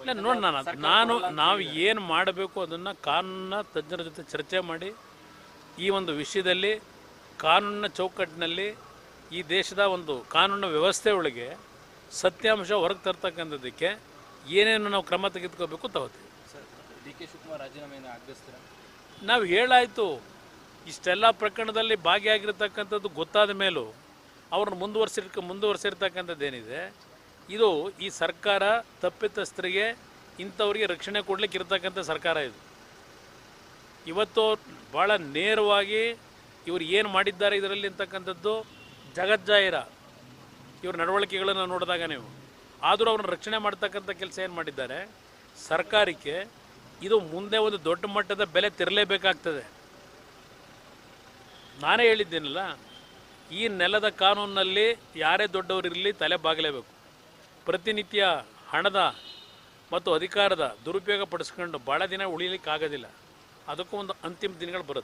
ಇಲ್ಲ ನೋಡಿ ನಾನು ನಾನು ನಾವು ಏನು ಮಾಡಬೇಕು ಅದನ್ನು ಕಾನೂನಿನ ತಜ್ಞರ ಜೊತೆ ಚರ್ಚೆ ಮಾಡಿ ಈ ಒಂದು ವಿಷಯದಲ್ಲಿ ಕಾನೂನಿನ ಚೌಕಟ್ಟಿನಲ್ಲಿ ಈ ದೇಶದ ಒಂದು ಕಾನೂನ ವ್ಯವಸ್ಥೆ ಒಳಗೆ ಸತ್ಯಾಂಶ ಹೊರಗೆ ತರ್ತಕ್ಕಂಥದ್ದಕ್ಕೆ ಏನೇನು ನಾವು ಕ್ರಮ ತೆಗೆದುಕೋಬೇಕು ತಗೋತೀವಿ ಡಿ ಕೆ ಶಿವಕುಮಾರ್ ರಾಜೀನಾಮೆಯನ್ನು ನಾವು ಹೇಳಾಯಿತು ಇಷ್ಟೆಲ್ಲ ಪ್ರಕರಣದಲ್ಲಿ ಭಾಗಿಯಾಗಿರ್ತಕ್ಕಂಥದ್ದು ಗೊತ್ತಾದ ಮೇಲೂ ಅವ್ರನ್ನ ಮುಂದುವರ್ಸಿರ್ಕ ಮುಂದುವರ್ಸಿರ್ತಕ್ಕಂಥದ್ದು ಏನಿದೆ ಇದು ಈ ಸರ್ಕಾರ ತಪ್ಪಿತಸ್ಥರಿಗೆ ಇಂಥವ್ರಿಗೆ ರಕ್ಷಣೆ ಕೊಡಲಿಕ್ಕೆ ಇರತಕ್ಕಂಥ ಸರ್ಕಾರ ಇದು. ಇವತ್ತು ಭಾಳ ನೇರವಾಗಿ ಇವರು ಏನು ಮಾಡಿದ್ದಾರೆ ಇದರಲ್ಲಿ ಅಂತಕ್ಕಂಥದ್ದು ಜಗಜ್ಜಾಹಿರ ಇವ್ರ ನಡವಳಿಕೆಗಳನ್ನು ನೋಡಿದಾಗ ನೀವು. ಆದರೂ ಅವ್ರನ್ನ ರಕ್ಷಣೆ ಮಾಡ್ತಕ್ಕಂಥ ಕೆಲಸ ಏನು ಮಾಡಿದ್ದಾರೆ? ಸರ್ಕಾರಕ್ಕೆ ಇದು ಮುಂದೆ ಒಂದು ದೊಡ್ಡ ಮಟ್ಟದ ಬೆಲೆ ತೆರಲೇಬೇಕಾಗ್ತದೆ. ನಾನೇ ಹೇಳಿದ್ದೀನಲ್ಲ, ಈ ನೆಲದ ಕಾನೂನಿನಲ್ಲಿ ಯಾರೇ ದೊಡ್ಡವರಿರಲಿ ತಲೆ ಬಾಗಲೇಬೇಕು. ಪ್ರತಿನಿತ್ಯ ಹಣದ ಮತ್ತು ಅಧಿಕಾರದ ದುರುಪಯೋಗ ಪಡಿಸ್ಕೊಂಡು ಭಾಳ ದಿನ ಉಳಿಲಿಕ್ಕೆ ಆಗೋದಿಲ್ಲ ಅದಕ್ಕೂ ಒಂದು ಅಂತಿಮ ದಿನಗಳು ಬರುತ್ತೆ.